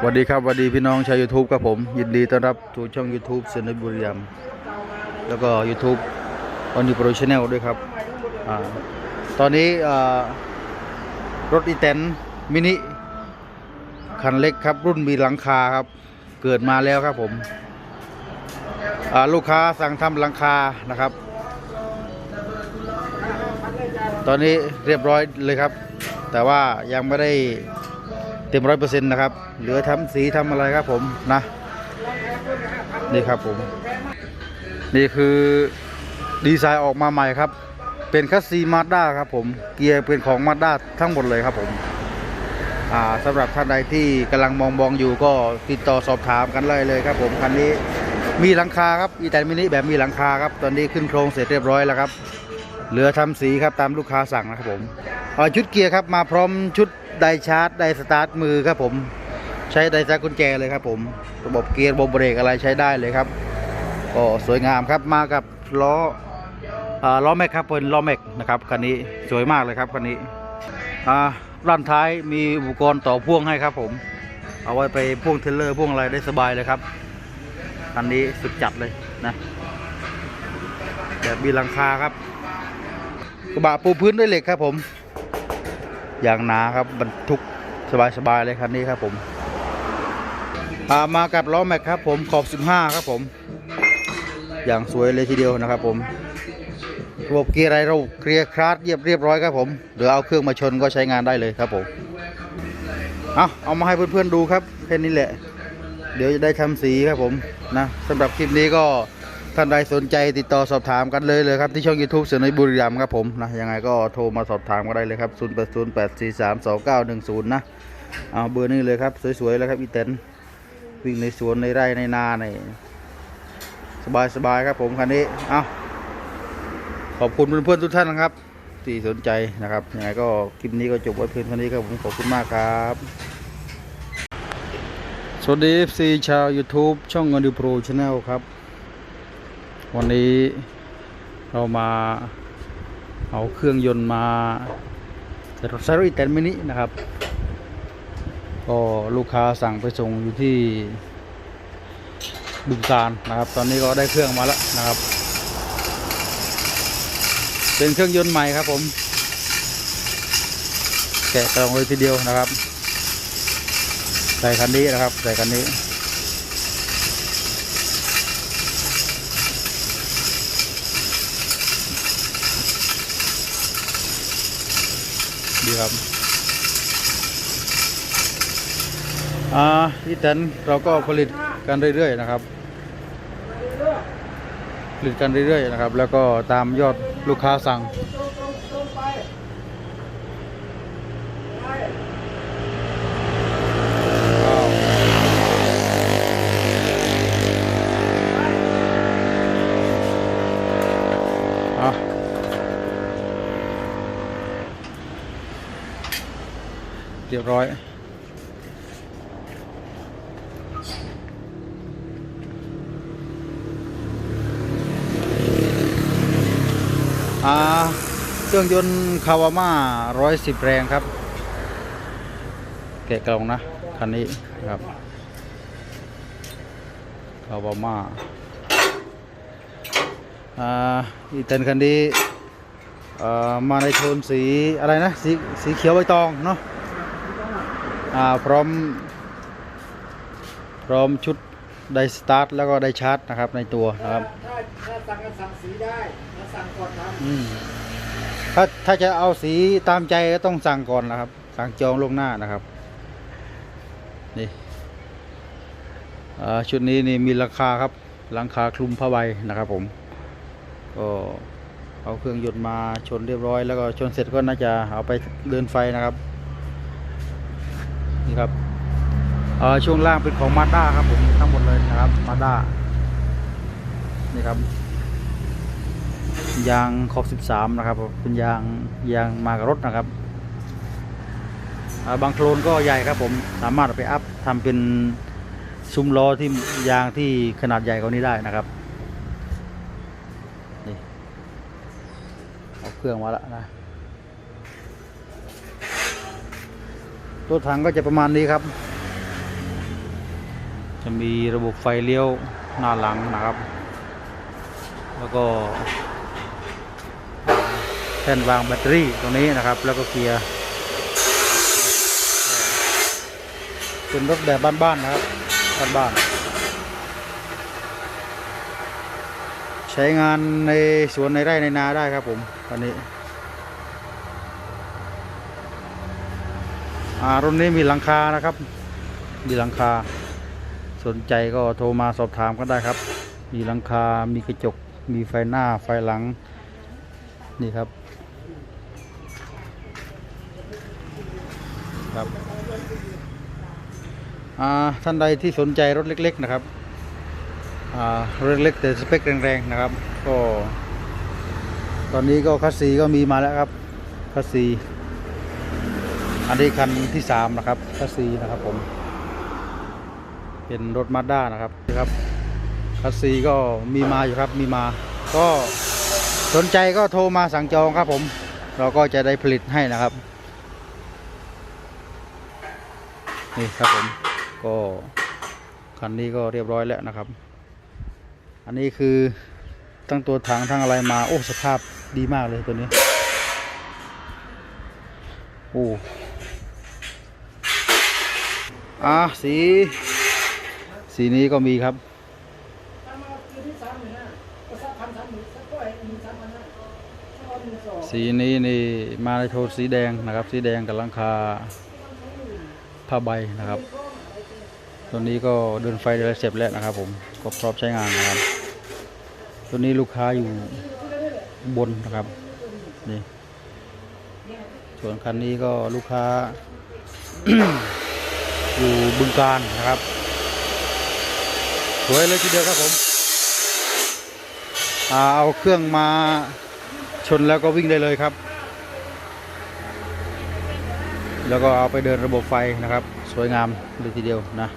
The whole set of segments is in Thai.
สวัสดีครับสวัสดีพี่น้องชาว YouTube ครับผม ยินดีต้อนรับสู่ช่อง YouTube เซนต์บุรีรัมแล้วก็ YouTube ออนยูโปรชแนลด้วยครับอตอนนี้รถอีแตนมินิคันเล็กครับ รุ่นมีหลังคาครับ เกิดมาแล้วครับผมลูกค้าสั่งทำหลังคานะครับ ตอนนี้เรียบร้อยเลยครับ แต่ว่ายังไม่ได้ เต็มร้อยเปอร์เซ็นต์นะครับ เหลือทำสีทำอะไรครับผมนะ นี่ครับผม นี่คือดีไซน์ออกมาใหม่ครับ เป็นคัสซีมาด้าครับผม เกียร์เป็นของมาด้าทั้งหมดเลยครับผม อ่าสำหรับท่านใดที่กำลังมองมองอยู่ก็ติดต่อสอบถามกันเลยเลยครับผม คันนี้มีหลังคาครับอีแตนมินิแบบมีหลังคาครับ ตอนนี้ขึ้นโครงเสร็จเรียบร้อยแล้วครับ เหลือทำสีครับตามลูกค้าสั่งนะครับผมออชุดเกียร์ครับมาพร้อมชุด ไดชาร์จไดสตาร์ทมือครับผม ใช้ไดสตาร์ทกุญแจเลยครับผมระบบเกียร์ระบบเบรกอะไรใช้ได้เลยครับก็สวยงามครับมากับล้ออ่าล้อแม็กครับเป็นล้อแม็กนะครับคันนี้สวยมากเลยครับคันนี้อ่าด้านท้ายมีอุปกรณ์ต่อพ่วงให้ครับผม เอาไว้ไปพ่วงเทรลเลอร์พ่วงอะไรได้สบายเลยครับคันนี้สุดจัดเลยนะแบบมีหลังคาครับกระบะปูพื้นด้วยเหล็กครับผม อย่างหนาครับบรรทุกสบายๆเลยคันนี้ครับผมามากับล้อแม็กครับผมขอบ 15 ครับผม อย่างสวยเลยทีเดียวนะครับผมระบบเกียร์ไรเราเคลียร์คลาสเรียบเรียบร้อยครับผมเดี๋ยวเอาเครื่องมาชนก็ใช้งานได้เลยครับผมเอาเอามาให้เพื่อนๆดูครับแค่นี้แหละ เดี๋ยวจะได้ทำสีครับผมนะสำหรับคลิปนี้ก็ ท่านใดสนใจติดต่อสอบถามกันเลยเลยครับที่ช่อง YouTube เสือในบุรีรัมย์ครับผมนะยังไงก็โทรมาสอบถามก็ได้เลยครับ 0 8 0 8 4 3 2 9 1 0 นะเอาเบอร์นี้เลยครับ สวยๆแล้วครับอีเต็นวิ่งในสวนในไร่ในนาในสบายๆครับผมคันนี้เอาขอบคุณเพื่อนๆทุกท่านนะครับ ที่สนใจนะครับยังไงก็คลิปนี้ก็จบไว้เพียงเท่านี้ครับผมขอบคุณมากครับสวัสดี FC ชาว YouTube ช่องเงินดูโปรชาแนลครับ วันนี้เรามาเอาเครื่องยนต์มาแต่รถไซร์แตนมินินะครับ ก็ลูกค้าสั่งไปส่งอยู่ที่บึงการนะครับ ตอนนี้ก็ได้เครื่องมาแล้วนะครับ เป็นเครื่องยนต์ใหม่ครับผม แกะกล่องเลยทีเดียวนะครับ ใส่คันนี้นะครับ ใส่คันนี้ ดีครับอ่าที่แตนเราก็ผลิตกันเรื่อยๆนะครับ ผลิตกันเรื่อยๆนะครับ แล้วก็ตามยอดลูกค้าสั่งอะ เรียบร้อย อ่า เครื่องยนต์คาวาม่า110แรงครับ แกะกล่องนะ คันนี้ครับคาวาม่าอ่า อีเตนคันนี้อ่อมาในโทนสีอะไรนะ สีสีเขียวใบตองเนาะ พร้อม พร้อมชุดไดสตาร์ทแล้วก็ไดชาร์จนะครับในตัวนะครับ ถ้าถ้าสั่งก็สั่งสีได้ถ้าสั่งก่อนทอืมถ้าถ้าจะเอาสีตามใจก็ต้องสั่งก่อนนะครับ สั่งจองล่วงหน้านะครับ นี่อ่าชุดนี้นี่มีราคาครับ หลังคาคลุมผ้าใบนะครับผม ก็เอาเครื่องยนต์มาชนเรียบร้อย แล้วก็ชนเสร็จก็น่าจะเอาไปเดินไฟนะครับ นี่ครับเออช่วงล่างเป็นของมาด้าครับผมทั้งหมดเลยนะครับมาด้านี่ครับ ยางขอบ 13 นะครับเป็นยางยางมากับรถนะครับบางโคลนก็ใหญ่ครับผมสามารถไปอัพทำเป็นซุ้มล้อที่ยางที่ขนาดใหญ่กว่านี้ได้นะครับนี่เอาเครื่องมาแล้วนะ ตัวถังก็จะประมาณนี้ครับ จะมีระบบไฟเลี้ยวหน้าหลังนะครับ แล้วก็แท่นวางแบตเตอรี่ตรงนี้นะครับ แล้วก็เกียร์เป็นรถแบบบ้านๆนะครับบ้านๆใช้งานในสวนในไร่ในนาได้ครับผมคันนี้ อ่า รุ่นนี้มีหลังคานะครับ มีหลังคา สนใจก็โทรมาสอบถามก็ได้ครับ มีหลังคา มีกระจก มีไฟหน้า ไฟหลัง นี่ครับ ครับอ่าท่านใดที่สนใจรถเล็ก ๆ นะครับอ่ารถเล็กแต่สเปคแรงๆนะครับ ก็ ตอนนี้ก็คัสซีก็มีมาแล้วครับคัสซี อันนี้คันที่สามนะครับคัสซีนะครับผม เป็นรถมาด้านะครับนะครับคัสซีก็มีมาอยู่ครับมีมา ก็สนใจก็โทรมาสั่งจองครับผม เราก็จะได้ผลิตให้นะครับ นี่ครับผมก็คันนี้ก็เรียบร้อยแล้วนะครับ อันนี้คือตั้งตัวถังทั้งอะไรมา โอ้ สภาพดีมากเลยตัวนี้ โอ้ อ่าสี สีนี้ก็มีครับสีนี้นี่มาในโทนสีแดงนะครับ สีแดงกับลังคาผ้าใบนะครับ ตัวนี้ก็เดินไฟเดินเสร็จแล้วนะครับ ผมก็พร้อมใช้งานนะครับ ตัวนี้ลูกค้าอยู่บนนะครับนี่ส่วนคันนี้ก็ลูกค้า อยู่บึงการนะครับ สวยเลยทีเดียวครับผมอเอาเครื่องมาชนแล้วก็วิ่งได้เลยครับ แล้วก็เอาไปเดินระบบไฟนะครับ สวยงามเลยทีเดียวนะ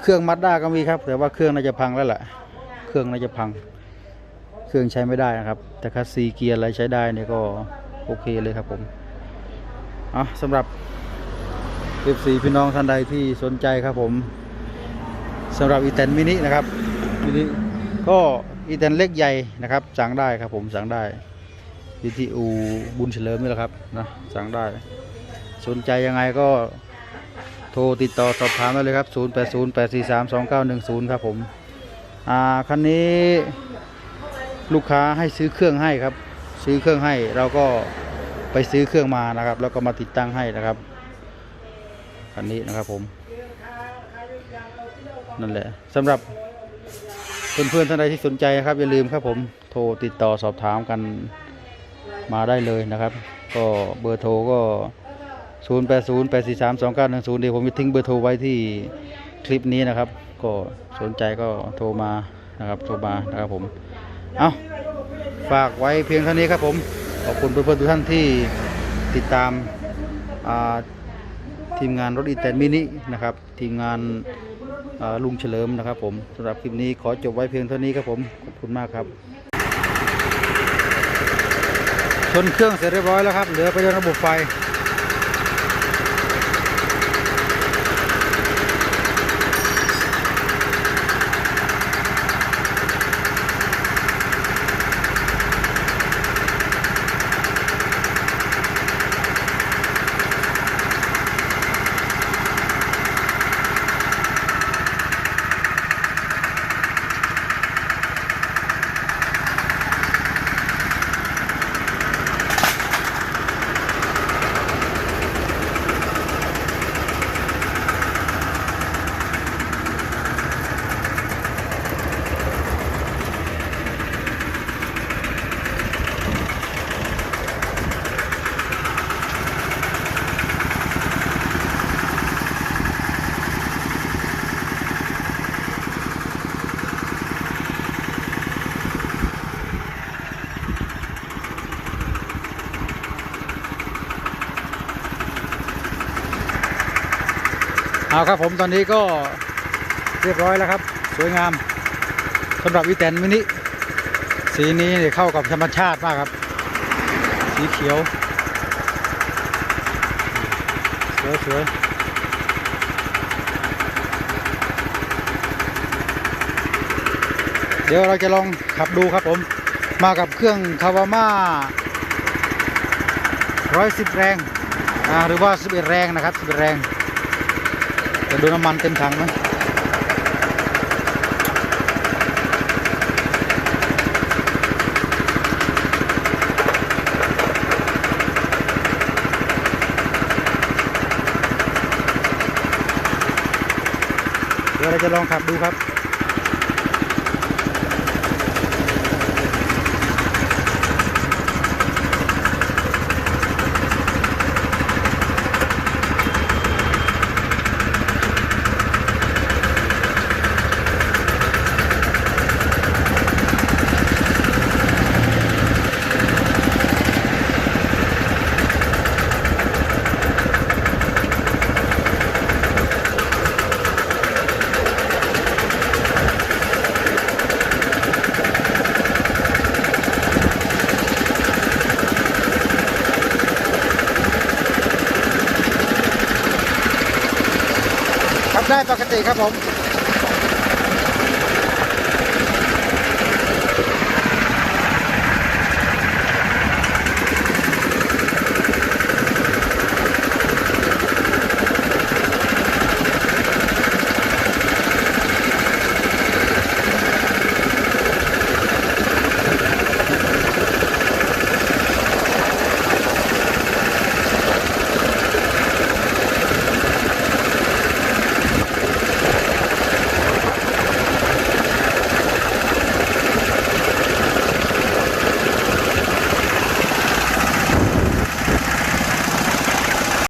เครื่องมัดด้าก็มีครับ แต่ว่าเครื่องน่าจะพังแล้วแหละเครื่องน่าจะพัง เครื่องใช้ไม่ได้นะครับ แต่คัสซีเกียร์อะไรใช้ได้เนี่ยก็โอเคเลยครับผมอะสำหรับ f ีพี่น้องท่านใดที่สนใจครับผมสำหรับอีแตนมินินะครับมินิก็อีแตนเล็กใหญ่นะครับสั่งได้ครับผมสั่งได้อยู่ที่อูบุญเฉลิมนี่แหละครับนะสั่งได้ สนใจยังไงก็โทรติดต่อสอบถามได้เลยครับ 0 8 0 8 4 3 2 9 1 0 ครับผมอ่าคันนี้ลูกค้าให้ซื้อเครื่องให้ครับ ซื้อเครื่องให้เราก็ไปซื้อเครื่องมานะครับ แล้วก็มาติดตั้งให้นะครับ คันนี้นะครับผม นั่นแหละสำหรับเพื่อนๆท่านใดที่สนใจนะครับ อย่าลืมครับผมโทรติดต่อสอบถามกันมาได้เลยนะครับ ก็เบอร์โทรก็ 0 8 0 8 4 3 2 9 1 0เดี๋ยวผมจะทิ้งเบอร์โทรไว้ที่คลิปนี้นะครับ ก็สนใจก็โทรมานะครับโทรมานะครับผมเอาฝากไว้เพียงเท่านี้ครับผม ขอบคุณเพื่อนๆทุกท่านที่ติดตามอ่า ทีมงานรถอีแตนมินินะครับ ทีมงานลุงเฉลิมนะครับผมสำหรับคลิปนี้ขอจบไว้เพียงเท่านี้ครับผม ขอบคุณมากครับ ชนเครื่องเสร็จเรียบร้อยแล้วครับ เหลือไปเดินระบบไฟ เอาครับผมตอนนี้ก็เรียบร้อยแล้วครับ สวยงามสำหรับวิแตนมินิสีนี้เข้ากับธรรมชาติมากครับ สีเขียว สวยสวยเดี๋ยวเราจะลองขับดูครับผม มากับเครื่องคาวาม่า110 แรง หรือว่า 11 แรงนะครับ 11 แรง จะดูน้ำมันเต็มถังไหมเดี๋ยวเราจะลองขับดูครับ ได้ปกติครับผม